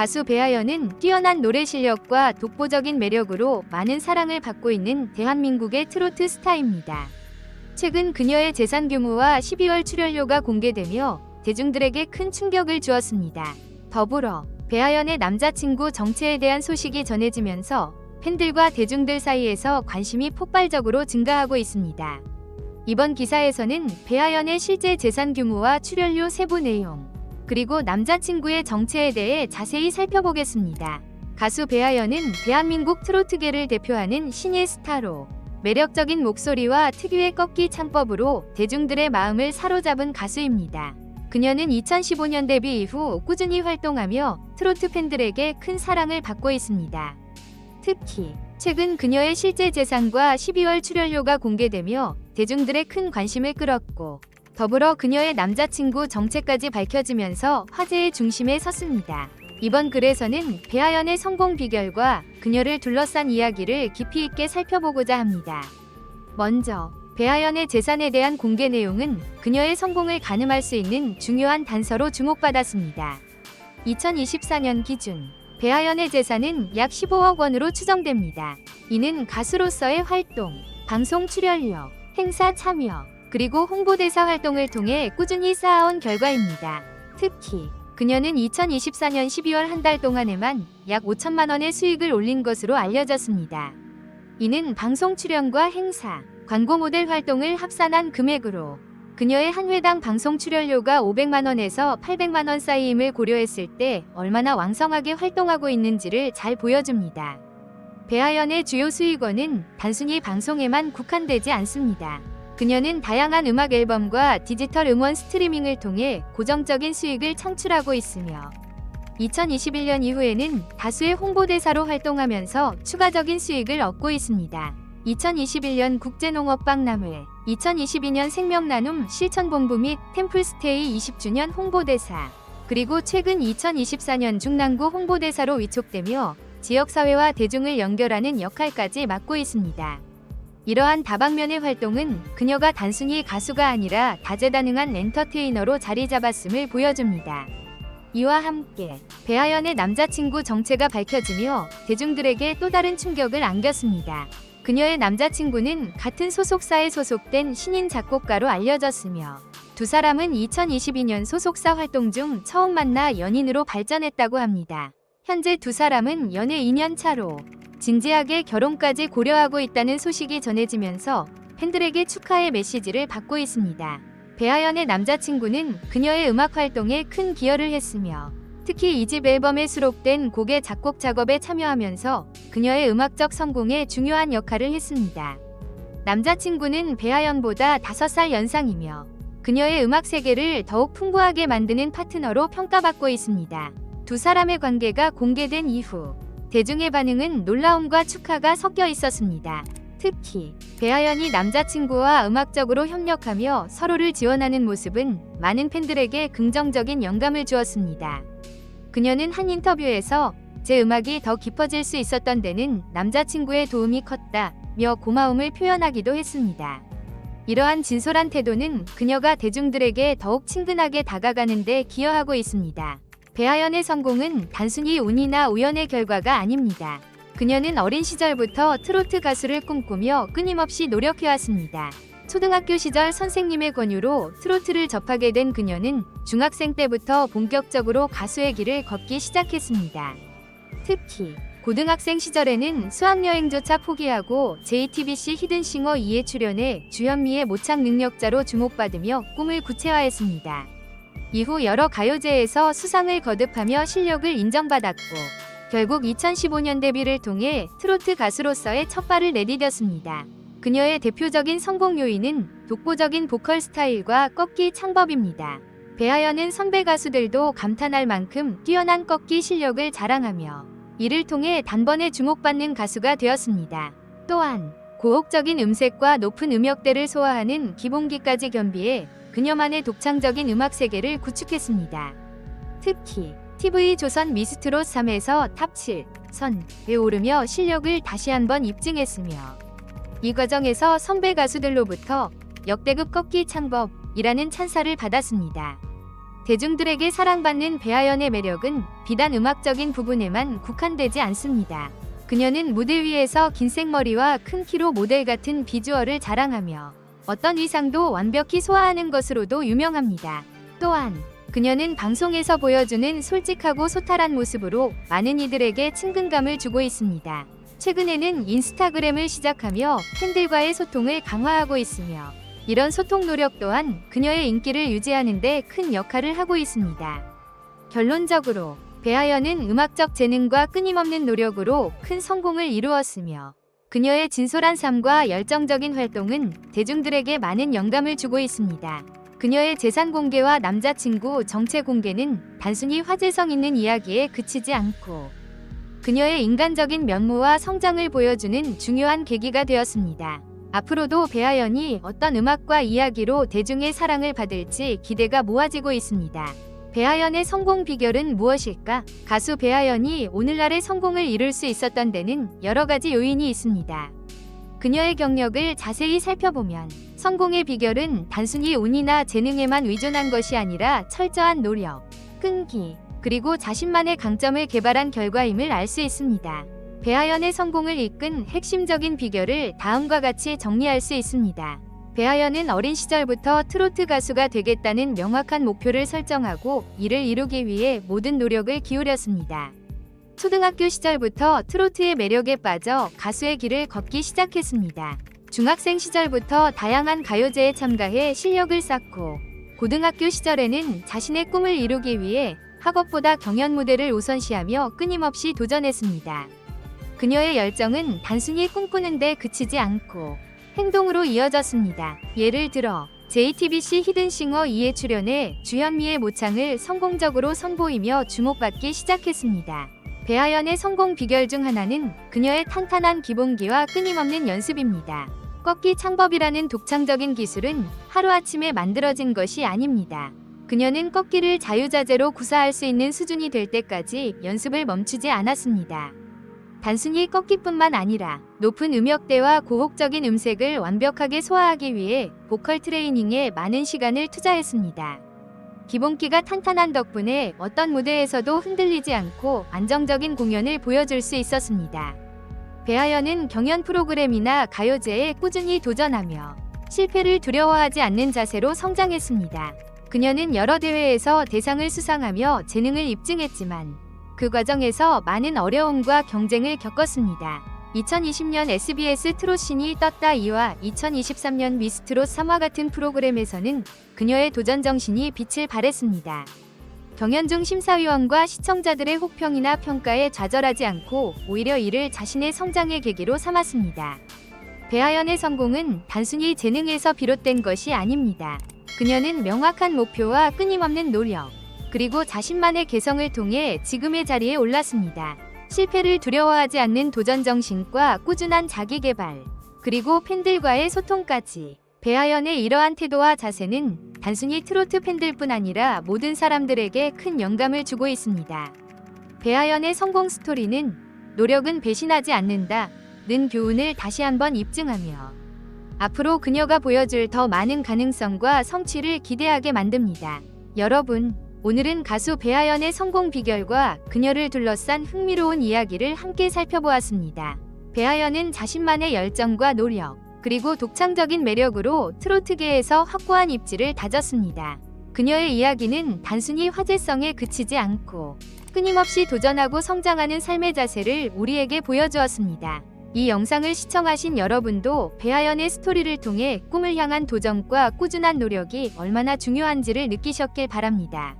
가수 배아연은 뛰어난 노래 실력과 독보적인 매력으로 많은 사랑을 받고 있는 대한민국의 트로트 스타입니다. 최근 그녀의 재산 규모와 12월 출연료가 공개되며 대중들에게 큰 충격을 주었습니다. 더불어 배아연의 남자친구 정체에 대한 소식이 전해지면서 팬들과 대중들 사이에서 관심이 폭발적으로 증가하고 있습니다. 이번 기사에서는 배아연의 실제 재산 규모와 출연료 세부 내용, 그리고 남자친구의 정체에 대해 자세히 살펴보겠습니다. 가수 배아연은 대한민국 트로트계를 대표하는 신예 스타로 매력적인 목소리와 특유의 꺾기 창법으로 대중들의 마음을 사로잡은 가수입니다. 그녀는 2015년 데뷔 이후 꾸준히 활동하며 트로트 팬들에게 큰 사랑을 받고 있습니다. 특히 최근 그녀의 실제 재산과 12월 출연료가 공개되며 대중들의 큰 관심을 끌었고 더불어 그녀의 남자친구 정체까지 밝혀지면서 화제의 중심에 섰습니다. 이번 글에서는 배아연의 성공 비결과 그녀를 둘러싼 이야기를 깊이 있게 살펴보고자 합니다. 먼저 배아연의 재산에 대한 공개 내용은 그녀의 성공을 가늠할 수 있는 중요한 단서로 주목받았습니다. 2024년 기준 배아연의 재산은 약 15억 원으로 추정됩니다. 이는 가수로서의 활동, 방송 출연료, 행사 참여, 그리고 홍보대사 활동을 통해 꾸준히 쌓아온 결과입니다. 특히 그녀는 2024년 12월 한 달 동안에만 약 5천만 원의 수익을 올린 것으로 알려졌습니다. 이는 방송 출연과 행사, 광고 모델 활동을 합산한 금액으로 그녀의 한 회당 방송 출연료가 500만 원에서 800만 원 사이임을 고려했을 때 얼마나 왕성하게 활동하고 있는지를 잘 보여줍니다. 배아연의 주요 수익원은 단순히 방송에만 국한되지 않습니다. 그녀는 다양한 음악 앨범과 디지털 음원 스트리밍을 통해 고정적인 수익을 창출하고 있으며 2021년 이후에는 다수의 홍보대사로 활동하면서 추가적인 수익을 얻고 있습니다. 2021년 국제농업박람회, 2022년 생명나눔 실천본부 및 템플스테이 20주년 홍보대사, 그리고 최근 2024년 중랑구 홍보대사로 위촉되며 지역사회와 대중을 연결하는 역할까지 맡고 있습니다. 이러한 다방면의 활동은 그녀가 단순히 가수가 아니라 다재다능한 엔터테이너로 자리 잡았음을 보여줍니다. 이와 함께 배아연의 남자친구 정체가 밝혀지며 대중들에게 또 다른 충격을 안겼습니다. 그녀의 남자친구는 같은 소속사에 소속된 신인 작곡가로 알려졌으며 두 사람은 2022년 소속사 활동 중 처음 만나 연인으로 발전했다고 합니다. 현재 두 사람은 연애 2년 차로 진지하게 결혼까지 고려하고 있다는 소식이 전해지면서 팬들에게 축하의 메시지를 받고 있습니다. 배아연의 남자친구는 그녀의 음악 활동에 큰 기여를 했으며 특히 이 집 앨범에 수록된 곡의 작곡 작업에 참여하면서 그녀의 음악적 성공에 중요한 역할을 했습니다. 남자친구는 배아연보다 5살 연상이며 그녀의 음악 세계를 더욱 풍부하게 만드는 파트너로 평가받고 있습니다. 두 사람의 관계가 공개된 이후 대중의 반응은 놀라움과 축하가 섞여 있었습니다. 특히 배아연이 남자친구와 음악적으로 협력하며 서로를 지원하는 모습은 많은 팬들에게 긍정적인 영감을 주었습니다. 그녀는 한 인터뷰에서 제 음악이 더 깊어질 수 있었던 데는 남자친구의 도움이 컸다며 고마움을 표현하기도 했습니다. 이러한 진솔한 태도는 그녀가 대중들에게 더욱 친근하게 다가가는 데 기여하고 있습니다. 배아연의 성공은 단순히 운이나 우연의 결과가 아닙니다. 그녀는 어린 시절부터 트로트 가수를 꿈꾸며 끊임없이 노력해왔습니다. 초등학교 시절 선생님의 권유로 트로트를 접하게 된 그녀는 중학생 때부터 본격적으로 가수의 길을 걷기 시작했습니다. 특히 고등학생 시절에는 수학여행조차 포기하고 JTBC 히든싱어 2에 출연해 주현미의 모창 능력자로 주목받으며 꿈을 구체화했습니다. 이후 여러 가요제에서 수상을 거듭하며 실력을 인정받았고 결국 2015년 데뷔를 통해 트로트 가수로서의 첫 발을 내디뎠습니다. 그녀의 대표적인 성공 요인은 독보적인 보컬 스타일과 꺾기 창법입니다. 배아연은 선배 가수들도 감탄할 만큼 뛰어난 꺾기 실력을 자랑하며 이를 통해 단번에 주목받는 가수가 되었습니다. 또한 고혹적인 음색과 높은 음역대를 소화하는 기본기까지 겸비해 그녀만의 독창적인 음악 세계를 구축했습니다. 특히 TV 조선 미스트롯 3에서 탑 7, 선에 오르며 실력을 다시 한번 입증했으며 이 과정에서 선배 가수들로부터 역대급 꺾기 창법이라는 찬사를 받았습니다. 대중들에게 사랑받는 배아연의 매력은 비단 음악적인 부분에만 국한되지 않습니다. 그녀는 무대 위에서 긴 생머리와 큰 키로 모델 같은 비주얼을 자랑하며 어떤 의상도 완벽히 소화하는 것으로도 유명합니다. 또한 그녀는 방송에서 보여주는 솔직하고 소탈한 모습으로 많은 이들에게 친근감을 주고 있습니다. 최근에는 인스타그램을 시작하며 팬들과의 소통을 강화하고 있으며 이런 소통 노력 또한 그녀의 인기를 유지하는 데 큰 역할을 하고 있습니다. 결론적으로 배아연은 음악적 재능과 끊임없는 노력으로 큰 성공을 이루었으며 그녀의 진솔한 삶과 열정적인 활동은 대중들에게 많은 영감을 주고 있습니다. 그녀의 재산 공개와 남자친구 정체 공개는 단순히 화제성 있는 이야기에 그치지 않고 그녀의 인간적인 면모와 성장을 보여주는 중요한 계기가 되었습니다. 앞으로도 배아연이 어떤 음악과 이야기로 대중의 사랑을 받을지 기대가 모아지고 있습니다. 배아연의 성공 비결은 무엇일까? 가수 배아연이 오늘날의 성공을 이룰 수 있었던 데는 여러 가지 요인이 있습니다. 그녀의 경력을 자세히 살펴보면 성공의 비결은 단순히 운이나 재능에만 의존한 것이 아니라 철저한 노력, 끈기, 그리고 자신만의 강점을 개발한 결과임을 알 수 있습니다. 배아연의 성공을 이끈 핵심적인 비결을 다음과 같이 정리할 수 있습니다. 배아연은 어린 시절부터 트로트 가수가 되겠다는 명확한 목표를 설정하고 이를 이루기 위해 모든 노력을 기울였습니다. 초등학교 시절부터 트로트의 매력에 빠져 가수의 길을 걷기 시작했습니다. 중학생 시절부터 다양한 가요제에 참가해 실력을 쌓고 고등학교 시절에는 자신의 꿈을 이루기 위해 학업보다 경연 무대를 우선시하며 끊임없이 도전했습니다. 그녀의 열정은 단순히 꿈꾸는데 그치지 않고 행동으로 이어졌습니다. 예를 들어 JTBC 히든싱어 2에 출연해 주현미의 모창을 성공적으로 선보이며 주목받기 시작했습니다. 배아연의 성공 비결 중 하나는 그녀의 탄탄한 기본기와 끊임없는 연습입니다. 꺾기 창법이라는 독창적인 기술은 하루아침에 만들어진 것이 아닙니다. 그녀는 꺾기를 자유자재로 구사할 수 있는 수준이 될 때까지 연습을 멈추지 않았습니다. 단순히 꺾기뿐만 아니라 높은 음역대와 고혹적인 음색을 완벽하게 소화하기 위해 보컬 트레이닝에 많은 시간을 투자했습니다. 기본기가 탄탄한 덕분에 어떤 무대에서도 흔들리지 않고 안정적인 공연을 보여줄 수 있었습니다. 배아연은 경연 프로그램이나 가요제에 꾸준히 도전하며 실패를 두려워하지 않는 자세로 성장했습니다. 그녀는 여러 대회에서 대상을 수상하며 재능을 입증했지만 그 과정에서 많은 어려움과 경쟁을 겪었습니다. 2020년 SBS 트롯신이 떴다 2와 2023년 미스트롯 3화 같은 프로그램에서는 그녀의 도전 정신이 빛을 발했습니다. 경연 중 심사위원과 시청자들의 혹평이나 평가에 좌절하지 않고 오히려 이를 자신의 성장의 계기로 삼았습니다. 배아연의 성공은 단순히 재능에서 비롯된 것이 아닙니다. 그녀는 명확한 목표와 끊임없는 노력, 그리고 자신만의 개성을 통해 지금의 자리에 올랐습니다. 실패를 두려워하지 않는 도전 정신과 꾸준한 자기 개발, 그리고 팬들과의 소통까지. 배아연의 이러한 태도와 자세는 단순히 트로트 팬들뿐 아니라 모든 사람들에게 큰 영감을 주고 있습니다. 배아연의 성공 스토리는 노력은 배신하지 않는다. 는 교훈을 다시 한번 입증하며 앞으로 그녀가 보여줄 더 많은 가능성과 성취를 기대하게 만듭니다. 여러분, 오늘은 가수 배아연의 성공 비결과 그녀를 둘러싼 흥미로운 이야기를 함께 살펴보았습니다. 배아연은 자신만의 열정과 노력, 그리고 독창적인 매력으로 트로트계에서 확고한 입지를 다졌습니다. 그녀의 이야기는 단순히 화제성에 그치지 않고 끊임없이 도전하고 성장하는 삶의 자세를 우리에게 보여주었습니다. 이 영상을 시청하신 여러분도 배아연의 스토리를 통해 꿈을 향한 도전과 꾸준한 노력이 얼마나 중요한지를 느끼셨길 바랍니다.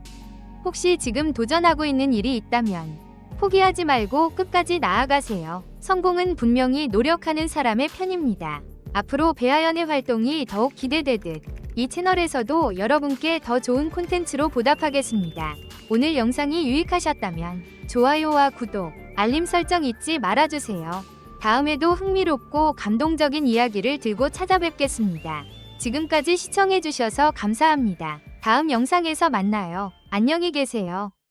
혹시 지금 도전하고 있는 일이 있다면 포기하지 말고 끝까지 나아가세요. 성공은 분명히 노력하는 사람의 편입니다. 앞으로 배아연의 활동이 더욱 기대되듯 이 채널에서도 여러분께 더 좋은 콘텐츠로 보답하겠습니다. 오늘 영상이 유익하셨다면 좋아요와 구독, 알림 설정 잊지 말아주세요. 다음에도 흥미롭고 감동적인 이야기를 들고 찾아뵙겠습니다. 지금까지 시청해주셔서 감사합니다. 다음 영상에서 만나요. 안녕히 계세요.